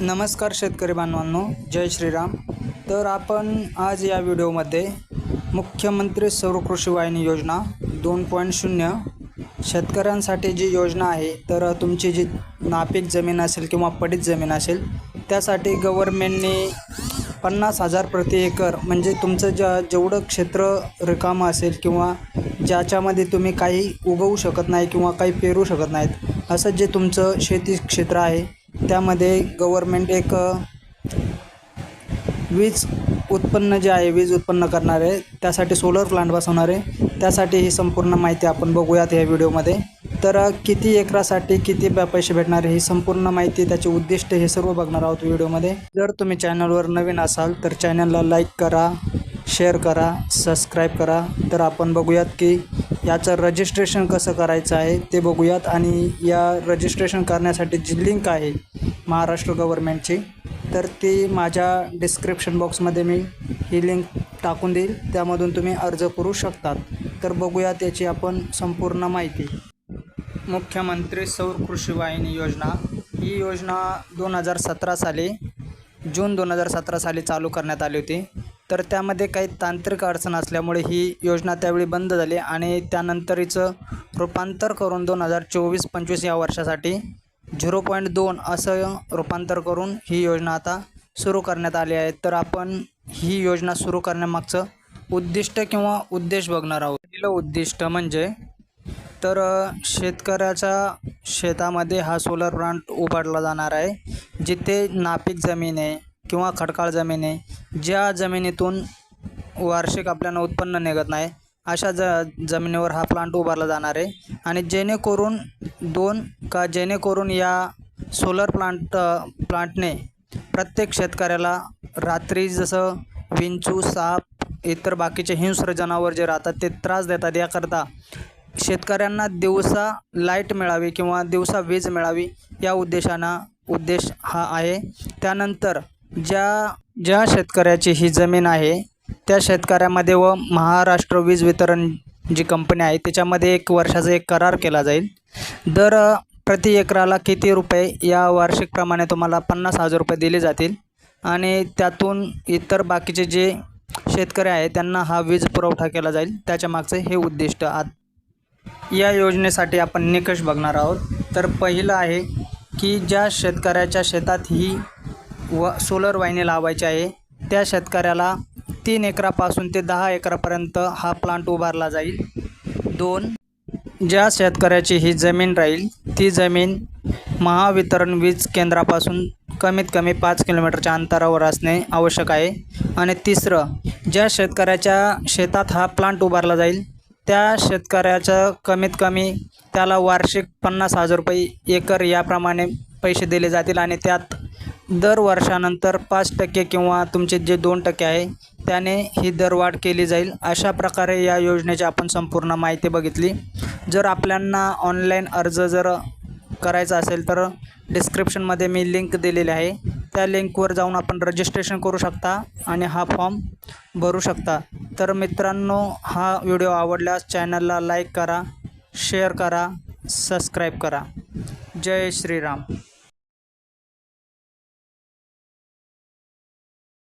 नमस्कार शेतकरी बांधवांनो जय श्रीराम. तर आपण आज या व्हिडिओमध्ये मुख्यमंत्री सर्व कृषी वाहिनी योजना दोन पॉईंट शून्य शेतकऱ्यांसाठी जी योजना आहे तर तुमची जी नापीक जमीन असेल किंवा पडीत जमीन असेल त्यासाठी गव्हर्मेंटने पन्नास हजार प्रति एकर म्हणजे तुमचं ज्या जेवढं क्षेत्र रिकामं असेल किंवा ज्याच्यामध्ये तुम्ही काही उगवू शकत नाही किंवा काही पेरू शकत नाहीत असं जे तुमचं शेती क्षेत्र आहे त्यामध्ये गव्हर्मेंट एक वीज उत्पन्न जे आहे वीज उत्पन्न करणारे त्यासाठी सोलर प्लांट बसवणारे त्यासाठी ही संपूर्ण माहिती आपण बघूयात या व्हिडिओमध्ये तर किती एकरासाठी किती पैसे भेटणार ही संपूर्ण माहिती त्याचे उद्दिष्ट हे सर्व बघणार आहोत व्हिडिओमध्ये जर तुम्ही चॅनलवर नवीन असाल तर चॅनलला लाईक करा. शेअर करा सबस्क्राईब करा. तर आपण बघूयात की याचं रजिस्ट्रेशन कसं करायचं आहे ते बघूयात. आणि या रजिस्ट्रेशन करण्यासाठी जी लिंक आहे महाराष्ट्र गव्हर्मेंटची तर ती माझ्या डिस्क्रिप्शन बॉक्समध्ये मी ही लिंक टाकून देईल. त्यामधून तुम्ही अर्ज करू शकतात. तर बघूयात याची आपण संपूर्ण माहिती. मुख्यमंत्री सौर कृषी वाहिनी योजना. ही योजना दोन हजार सतरा साली जून दोन हजार सतरा साली चालू करण्यात आली होती. तर त्यामध्ये काही तांत्रिक अडचण असल्यामुळे ही योजना त्यावेळी बंद झाली आणि त्यानंतर हिचं रूपांतर करून दोन हजार चोवीस पंचवीस या वर्षासाठी झिरो पॉईंट दोन असं रूपांतर करून ही योजना आता सुरू करण्यात आली आहे. तर आपण ही योजना सुरू करण्यामागचं उद्दिष्ट किंवा उद्देश बघणार आहोत. पहिलं उद्दिष्ट म्हणजे तर शेतकऱ्याच्या शेतामध्ये हा सोलर प्लांट उभारला जाणार आहे जिथे नापीक जमीन आहे. किंवा खडकाळ जमीन आहे ज्या जमिनीतून वार्षिक आपल्याला उत्पन्न निघत नाही अशा ज जमिनीवर हा प्लांट उभारला जाणार आहे. आणि जेणेकरून दोन का जेणेकरून या सोलर प्लांट प्लांटने प्रत्येक शेतकऱ्याला रात्री जसं विंचू साप इतर बाकीचे हिंस्र जनावर जे राहतात ते त्रास देतात. याकरता शेतकऱ्यांना दिवसा लाइट मिळावी किंवा दिवसा वीज मिळावी या उद्देशानं उद्देश हा आहे. त्यानंतर ज्या ज्या शेतकऱ्याची ही जमीन आहे त्या शेतकऱ्यामध्ये व महाराष्ट्र वीज वितरण जी कंपनी आहे त्याच्यामध्ये एक वर्षाचा एक करार केला जाईल. दर प्रति एकराला किती रुपये या वार्षिकप्रमाणे तुम्हाला पन्नास हजार रुपये दिले जातील. आणि त्यातून इतर बाकीचे जे शेतकरी आहे त्यांना हा वीज पुरवठा केला जाईल. त्याच्या मागचं हे उद्दिष्ट आत या योजनेसाठी आपण निकष बघणार आहोत. तर पहिलं आहे की ज्या शेतकऱ्याच्या शेतात ही व सोलर वाहिनी लावायची आहे. त्या शेतकऱ्याला तीन एकरापासून ते दहा एकरापर्यंत हा प्लांट उभारला जाईल. दोन ज्या शेतकऱ्याची ही जमीन राहील ती जमीन महावितरण वीज केंद्रापासून कमीत कमी पाच किलोमीटरच्या अंतरावर असणे आवश्यक आहे. आणि तिसरं ज्या शेतकऱ्याच्या शेतात हा प्लांट उभारला जाईल त्या शेतकऱ्याचं कमीत कमी त्याला वार्षिक पन्नास हजार रुपये एकर याप्रमाणे पैसे दिले जातील आणि त्यात दर वर्षानंतर पाच टक्के किंवा तुमचे जे दोन टक्के आहे त्याने ही दरवाढ केली जाईल. अशा प्रकारे या योजनेची आपण संपूर्ण माहिती बघितली. जर आपल्यांना ऑनलाईन अर्ज जर करायचा असेल तर डिस्क्रिप्शनमध्ये मी लिंक दिलेली आहे. त्या लिंकवर जाऊन आपण रजिस्ट्रेशन करू शकता आणि हा फॉर्म भरू शकता. तर मित्रांनो हा व्हिडिओ आवडल्यास चॅनलला लाईक करा शेअर करा सबस्क्राईब करा. जय श्रीराम.